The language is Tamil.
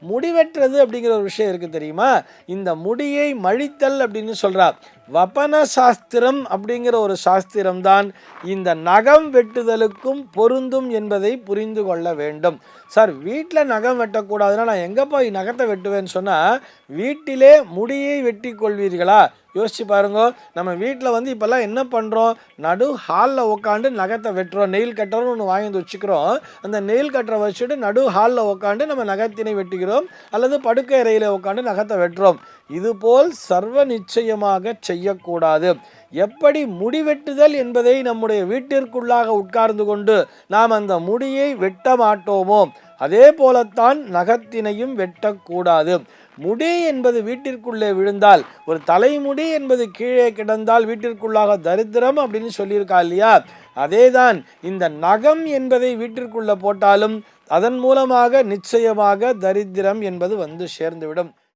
முடி வெட்டுறது அப்படிங்கிற ஒரு விஷயம் இருக்குது தெரியுமா? இந்த முடியை மழித்தல் அப்படின்னு சொல்கிறார் வபன சாஸ்திரம் அப்படிங்கிற ஒரு சாஸ்திரம் தான் இந்த நகம் வெட்டுதலுக்கும் பொருந்தும் என்பதை புரிந்து கொள்ள வேண்டும். சார் வீட்டில் நகம் வெட்டக்கூடாதுன்னா நான் எங்கே போய் நகத்தை வெட்டுவேன்னு சொன்னால் வீட்டிலே முடியை வெட்டி கொள்வீர்களா? யோசிச்சு பாருங்க நம்ம வீட்டில் வந்து இப்போல்லாம் என்ன பண்ணுறோம் நடு ஹாலில் உட்காந்து நகத்தை வெட்டுறோம். நெயில் கட்டர்னு ஒன்று வாங்கி வந்து வச்சுக்கிறோம். அந்த நெயில் கட்டரை வச்சுட்டு நடு ஹாலில் உட்காந்து நம்ம நகத்தினை வெட்டுகிறோம். அல்லது படுக்கை அறையில் உட்காந்து நகத்தை வெட்டுறோம். இதுபோல் சர்வ நிச்சயமாக செய்யக்கூடாது. எப்படி முடி வெட்டுதல் என்பதை நம்முடைய வீட்டிற்குள்ளாக உட்கார்ந்து கொண்டு நாம் அந்த முடியை வெட்ட மாட்டோமோ அதே போலத்தான் நகத்தினையும் வெட்டக்கூடாது. முடி என்பது வீட்டிற்குள்ளே விழுந்தால் ஒரு தலைமுடி என்பது கீழே கிடந்தால் வீட்டிற்குள்ளாக தரித்திரம் அப்படின்னு சொல்லியிருக்கா இல்லையா? அதேதான் இந்த நகம் என்பதை வீட்டிற்குள்ளே போட்டாலும் அதன் மூலமாக நிச்சயமாக தரித்திரம் என்பது வந்து சேர்ந்துவிடும்.